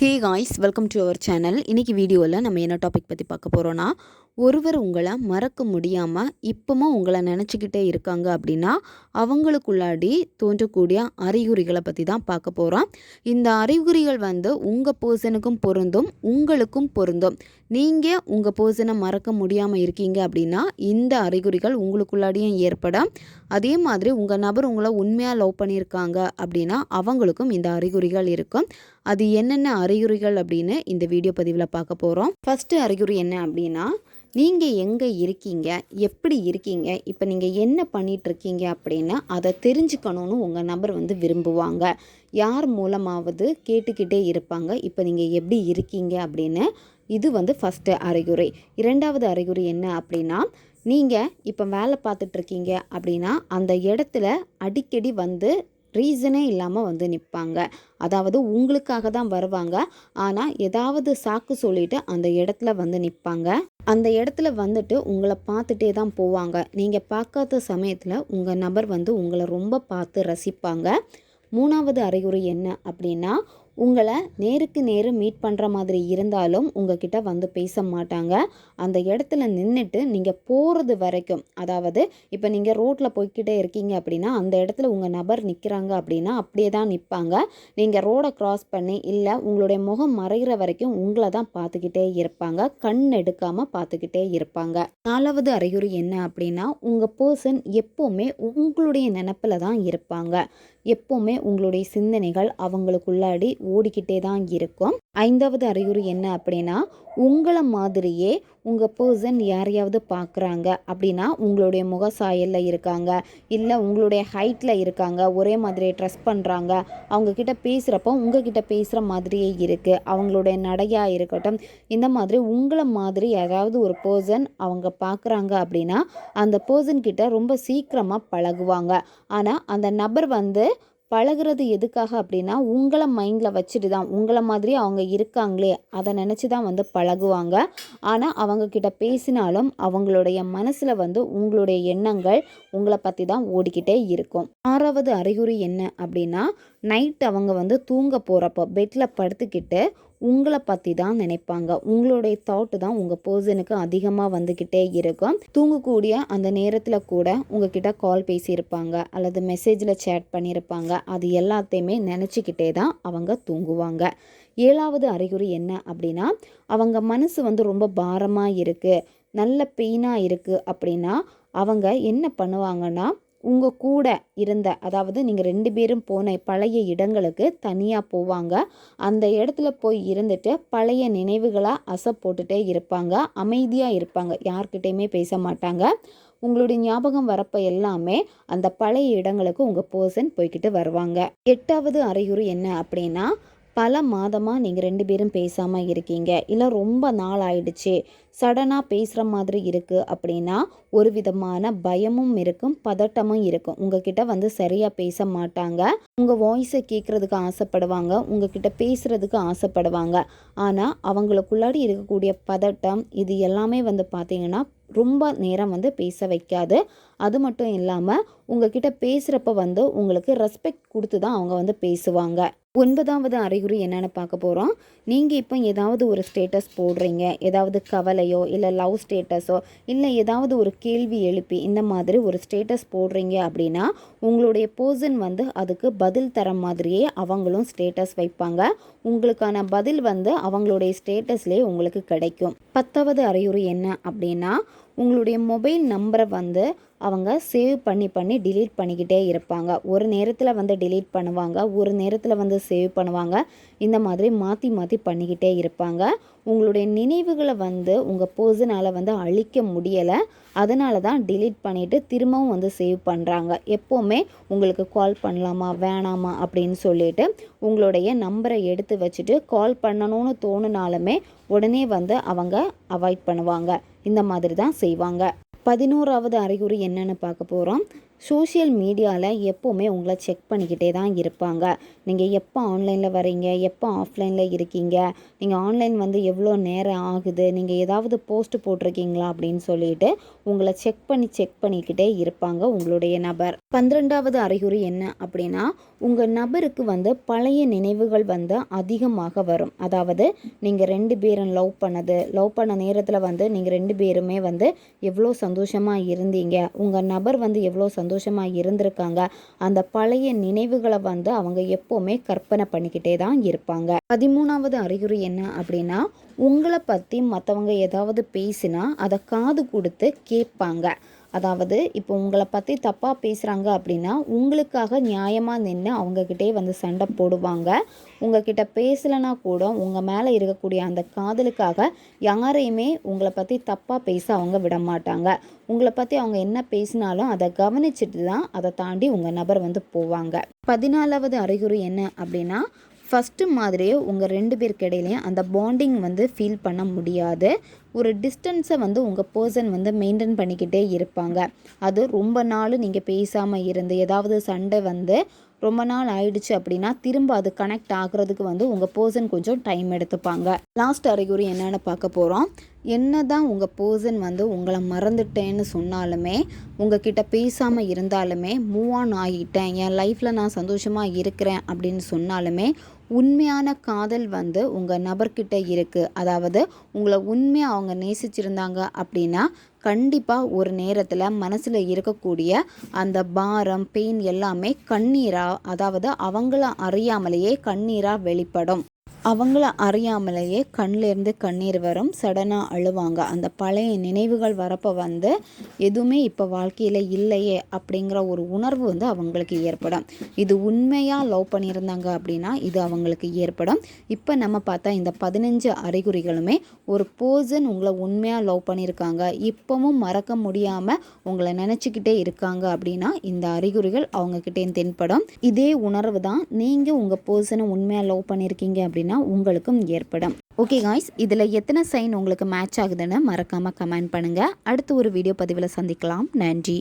Hey guys welcome to our channel இன்றைக்கி வீடியோவில் நம்ம என்ன டாபிக் பற்றி பார்க்க போகிறோன்னா ஒருவர் உங்களை மறக்க முடியாமல் இப்போவும் உங்களை நினச்சிக்கிட்டே இருக்காங்க அப்படின்னா அவங்களுக்குள்ளாடி தோன்றக்கூடிய அறிகுறிகளை பற்றி தான் பார்க்க போகிறோம் இந்த அறிகுறிகள் வந்து உங்கள் பர்சனுக்கும் பொருந்தும் உங்களுக்கும் பொருந்தும். நீங்கள் உங்கள் பர்சனை மறக்க முடியாமல் இருக்கீங்க அப்படின்னா இந்த அறிகுறிகள் உங்களுக்குள்ளாடியும் ஏற்படும். அதே மாதிரி உங்கள் நபர் உங்களை உண்மையாக லவ் பண்ணியிருக்காங்க அப்படின்னா அவங்களுக்கும் இந்த அறிகுறிகள் இருக்கும். அது என்னென்ன அறிகுறிகள் அப்படின்னு இந்த வீடியோ பதிவில் பார்க்க போகிறோம் ஃபஸ்ட்டு அறிகுறி என்ன அப்படின்னா நீங்கள் எங்கே இருக்கீங்க எப்படி இருக்கீங்க இப்போ நீங்கள் என்ன பண்ணிட்டு இருக்கீங்க அப்படின்னா அதை தெரிஞ்சுக்கணும்னு உங்கள் நபர் வந்து விரும்புவாங்க. யார் மூலமாவது கேட்டுக்கிட்டே இருப்பாங்க இப்போ நீங்கள் எப்படி இருக்கீங்க அப்படின்னு. இது வந்து ஃபஸ்ட்டு அறிகுறி. இரண்டாவது அறிகுறி என்ன அப்படின்னா நீங்கள் இப்போ வேலை பார்த்துட்ருக்கீங்க அப்படின்னா அந்த இடத்துல அடிக்கடி வந்து ரீசனே இல்லாமல் வந்து நிற்பாங்க அதாவது உங்களுக்காக தான் வருவாங்க. ஆனால் ஏதாவது சாக்கு சொல்லிட்டு அந்த இடத்துல வந்து நிற்பாங்க அந்த இடத்துல வந்துட்டு உங்களை பார்த்துட்டே தான் போவாங்க. நீங்கள் பார்க்காத சமயத்தில் உங்கள் நபர் வந்து உங்களை ரொம்ப பார்த்து ரசிப்பாங்க. மூணாவது அறிகுறி என்ன அப்படின்னா உங்களை நேருக்கு நேரு மீட் பண்ணுற மாதிரி இருந்தாலும் உங்ககிட்ட வந்து பேச மாட்டாங்க. அந்த இடத்துல நின்றுட்டு நீங்கள் போகிறது வரைக்கும் அதாவது இப்போ நீங்கள் ரோட்டில் போய்கிட்டே இருக்கீங்க அப்படின்னா அந்த இடத்துல உங்கள் நபர் நிற்கிறாங்க அப்படின்னா அப்படியே தான் நிற்பாங்க நீங்கள் ரோடை க்ராஸ் பண்ணி இல்லை உங்களுடைய முகம் மறைகிற வரைக்கும் உங்களை தான் பார்த்துக்கிட்டே இருப்பாங்க. கண் எடுக்காமல் பார்த்துக்கிட்டே இருப்பாங்க. நாலாவது அறிகுறி என்ன அப்படின்னா உங்கள் பர்சன் எப்போவுமே உங்களுடைய நினப்பில் தான் இருப்பாங்க. எப்போவுமே உங்களுடைய சிந்தனைகள் அவங்களுக்குள்ளாடி ஓடிக்கிட்டே தான் இருக்கும். ஐந்தாவது அறிகுறி என்ன அப்படின்னா உங்களை மாதிரியே உங்கள் பர்சன் யாரையாவது பார்க்குறாங்க அப்படின்னா உங்களுடைய முக சாயலில் இருக்காங்க. இல்லை உங்களுடைய ஹைட்டில் இருக்காங்க. ஒரே மாதிரியே ட்ரெஸ் பண்ணுறாங்க அவங்கக்கிட்ட பேசுகிறப்போ உங்ககிட்ட பேசுகிற மாதிரியே இருக்குது அவங்களுடைய நடையாக இருக்கட்டும். இந்த மாதிரி உங்களை மாதிரி யாராவது ஒரு பர்சன் அவங்க பார்க்குறாங்க அப்படின்னா அந்த பர்சன்கிட்ட ரொம்ப சீக்கிரமாக பழகுவாங்க. ஆனால் அந்த நபர் வந்து பழகுறது எதுக்காக அப்படின்னா உங்களை மைண்டில் வச்சுட்டு தான் உங்களை மாதிரி அவங்க இருக்காங்களே அதை நினச்சி தான் வந்து பழகுவாங்க. ஆனால் அவங்கக்கிட்ட பேசினாலும் அவங்களுடைய மனசில் வந்து உங்களுடைய எண்ணங்கள் உங்களை பற்றி தான் ஓடிக்கிட்டே இருக்கும். ஆறாவது அறிகுறி என்ன அப்படின்னா நைட் அவங்க வந்து தூங்க போகிறப்போ பெட்டில் படுத்துக்கிட்டு உங்களை பற்றி தான் நினைப்பாங்க. உங்களுடைய தாட்டு தான் உங்கள் பர்சனுக்கு அதிகமாக வந்துக்கிட்டே இருக்கும். தூங்கக்கூடிய அந்த நேரத்தில் கூட உங்ககிட்ட கால் பேசியிருப்பாங்க. அல்லது மெசேஜில் சேட் பண்ணியிருப்பாங்க. அது எல்லாத்தையுமே நினச்சிக்கிட்டே தான் அவங்க தூங்குவாங்க. ஏழாவது அறிகுறி என்ன அப்படின்னா அவங்க மனசு வந்து ரொம்ப பாரமாக இருக்குது நல்ல பெயினாக இருக்குது அப்படின்னா அவங்க என்ன பண்ணுவாங்கன்னா உங்கள் கூட இருந்த அதாவது நீங்கள் ரெண்டு பேரும் போன பழைய இடங்களுக்கு தனியாக போவாங்க. அந்த இடத்துல போய் இருந்துட்டு பழைய நினைவுகளாக அசை போட்டுகிட்டே இருப்பாங்க. அமைதியாக இருப்பாங்க. யார்கிட்டையுமே பேச மாட்டாங்க. உங்களுடைய ஞாபகம் வரப்போ எல்லாமே அந்த பழைய இடங்களுக்கு உங்கள் பர்சன் போய்கிட்டு வருவாங்க. எட்டாவது அறையுறு என்ன அப்படின்னா பல மாதமாக நீங்கள் ரெண்டு பேரும் பேசாமல் இருக்கீங்க. இல்லை ரொம்ப நாள் ஆயிடுச்சு. சடனாக பேசுகிற மாதிரி இருக்குது அப்படின்னா ஒரு விதமான பயமும் இருக்கும் பதட்டமும் இருக்கும். உங்ககிட்ட வந்து சரியாக பேச மாட்டாங்க. உங்கள் வாய்ஸை கேட்குறதுக்கு ஆசைப்படுவாங்க உங்ககிட்ட பேசுகிறதுக்கு ஆசைப்படுவாங்க. ஆனால் அவங்களுக்குள்ளாடி இருக்கக்கூடிய பதட்டம் இது எல்லாமே வந்து பார்த்திங்கன்னா ரொம்ப நேரம் வந்து பேச வைக்காது. அது மட்டும் இல்லாமல் உங்ககிட்ட பேசுகிறப்ப வந்து உங்களுக்கு ரெஸ்பெக்ட் கொடுத்து தான் அவங்க வந்து பேசுவாங்க. ஒன்பதாவது அறிகுறி என்னென்னு பார்க்க போகிறோம் நீங்கள் இப்போ ஏதாவது ஒரு ஸ்டேட்டஸ் போடுறீங்க ஏதாவது வேலையோ இல்லை லவ் ஸ்டேட்டஸோ இல்லை ஏதாவது ஒரு கேள்வி எழுப்பி இந்த மாதிரி ஒரு ஸ்டேட்டஸ் போடுறீங்க அப்படின்னா உங்களுடைய பர்சன் வந்து அதுக்கு பதில் தர மாதிரியே அவங்களும் ஸ்டேட்டஸ் வைப்பாங்க. உங்களுக்கான பதில் வந்து அவங்களுடைய ஸ்டேட்டஸ்லேயே உங்களுக்கு கிடைக்கும். பத்தாவது அறிகுறி என்ன அப்படின்னா உங்களுடைய மொபைல் நம்பரை வந்து அவங்க சேவ் பண்ணி பண்ணி டிலீட் பண்ணிக்கிட்டே இருப்பாங்க. ஒரு நேரத்தில் வந்து டிலீட் பண்ணுவாங்க ஒரு நேரத்தில் வந்து சேவ் பண்ணுவாங்க. இந்த மாதிரி மாற்றி மாற்றி பண்ணிக்கிட்டே இருப்பாங்க. உங்களுடைய நினைவுகளை வந்து உங்கள் பர்சனால் வந்து அழிக்க முடியலை. அதனால தான் டிலீட் பண்ணிவிட்டு திரும்பவும் வந்து சேவ் பண்ணுறாங்க எப்போவுமே உங்களுக்கு கால் பண்ணலாமா வேணாமா அப்படின்னு சொல்லிட்டு உங்களுடைய நம்பரை எடுத்து வச்சுட்டு கால் பண்ணணும்னு தோணுனாலுமே உடனே வந்து அவங்க அவாய்ட் பண்ணுவாங்க. இந்த மாதிரி தான் செய்வாங்க. பதினோராவது அறிகுறி என்னன்னு பார்க்க போகிறோம் சோஷியல் மீடியாவில் எப்போவுமே உங்களை செக் பண்ணிக்கிட்டே தான் இருப்பாங்க. நீங்கள் எப்போ ஆன்லைனில் வரீங்க எப்போ ஆஃப்லைனில் இருக்கீங்க? நீங்கள் ஆன்லைன் வந்து எவ்வளோ நேரம் ஆகுது? நீங்கள் ஏதாவது போஸ்ட் போட்டிருக்கீங்களா? அப்படின்னு சொல்லிட்டு உங்களை செக் பண்ணி செக் பண்ணிக்கிட்டே இருப்பாங்க உங்களுடைய நபர். பன்னிரெண்டாவது அறிகுறி என்ன அப்படின்னா உங்கள் நபருக்கு வந்து பழைய நினைவுகள் வந்து அதிகமாக வரும். அதாவது நீங்கள் ரெண்டு பேரும் லவ் பண்ணது லவ் பண்ண நேரத்தில் வந்து நீங்கள் ரெண்டு பேருமே வந்து எவ்வளோ சந்தோஷமாக இருந்தீங்க? உங்கள் நபர் வந்து எவ்வளோ சந்தோஷமாக இருந்திருக்காங்க. அந்த பழைய நினைவுகளை வந்து அவங்க எப்போவுமே கற்பனை பண்ணிக்கிட்டே தான் இருப்பாங்க. பதிமூணாவது அறிகுறி என்ன அப்படின்னா உங்களை பற்றி மற்றவங்க ஏதாவது பேசினா அதை காது கொடுத்து கேட்பாங்க. அதாவது இப்போ உங்களை பற்றி தப்பாக பேசுகிறாங்க அப்படின்னா உங்களுக்காக நியாயமாக நின்று அவங்கக்கிட்டே வந்து சண்டை போடுவாங்க. உங்ககிட்ட பேசலைனா கூட உங்கள் மேலே இருக்கக்கூடிய அந்த காதலுக்காக யாரையுமே உங்களை பற்றி தப்பாக பேச அவங்க விட மாட்டாங்க. உங்களை பற்றி அவங்க என்ன பேசினாலும் அதை கவனிச்சுட்டு தான் அதை தாண்டி உங்கள் நபர் வந்து போவாங்க. பதினாலாவது அறிகுறி என்ன அப்படின்னா ஃபஸ்ட்டு மாதிரியே உங்கள் ரெண்டு பேருக்கு இடையிலையும் அந்த பாண்டிங் வந்து ஃபீல் பண்ண முடியாது. ஒரு டிஸ்டன்ஸை வந்து உங்கள் பர்சன் வந்து மெயின்டைன் பண்ணிக்கிட்டே இருப்பாங்க. அது ரொம்ப நாள் நீங்கள் பேசாமல் இருந்து ஏதாவது சண்டை வந்து ரொம்ப நாள் ஆயிடுச்சு அப்படின்னா திரும்ப அது கனெக்ட் ஆகுறதுக்கு வந்து உங்கள் பர்சன் கொஞ்சம் டைம் எடுத்துப்பாங்க. லாஸ்ட் அறிகுறி என்னென்னு பார்க்க போகிறோம் என்ன தான் உங்கள் பர்சன் வந்து உங்களை மறந்துட்டேன்னு சொன்னாலுமே உங்ககிட்ட பேசாமல் இருந்தாலுமே மூவ் ஆன் ஆகிட்டேன். என் லைஃப்பில் நான் சந்தோஷமாக இருக்கிறேன் அப்படின்னு சொன்னாலுமே உண்மையான காதல் வந்து உங்கள் நபர்கிட்ட இருக்குது அதாவது உங்களை உண்மையாக அவங்க நேசிச்சிருந்தாங்க அப்படின்னா கண்டிப்பாக ஒரு நேரத்தில் மனசில் இருக்கக்கூடிய அந்த பாரம் பெயின் எல்லாமே கண்ணீராக அதாவது அவங்கள அறியாமலேயே கண்ணீராக வெளிப்படும். அவங்கள அறியாமலேயே கண்ணிலேருந்து கண்ணீர் வரும் சடனாக அழுவாங்க. அந்த பழைய நினைவுகள் வரப்போ வந்து எதுவுமே இப்போ வாழ்க்கையில் இல்லையே அப்படிங்கிற ஒரு உணர்வு வந்து அவங்களுக்கு ஏற்படும். இது உண்மையாக லவ் பண்ணியிருந்தாங்க அப்படின்னா இது அவங்களுக்கு ஏற்படும். இப்போ நம்ம பார்த்தா இந்த பதினஞ்சு அறிகுறிகளுமே ஒரு பர்சன் உங்களை உண்மையாக லவ் பண்ணியிருக்காங்க. இப்போவும் மறக்க முடியாமல் உங்களை நினச்சிக்கிட்டே இருக்காங்க அப்படின்னா இந்த அறிகுறிகள் அவங்கக்கிட்டே தென்படும். இதே உணர்வு தான் நீங்கள் உங்கள் பர்சனை உண்மையாக லவ் பண்ணியிருக்கீங்க அப்படின்னா உங்களுக்கும் ஏற்படும். ஓகே காய்ஸ் இதில் எத்தனை சைன் உங்களுக்கு மேட்ச் ஆகுதுன்னு மறக்காமல் கமெண்ட் பண்ணுங்கள் அடுத்து ஒரு வீடியோ பதிவில் சந்திக்கலாம். நன்றி.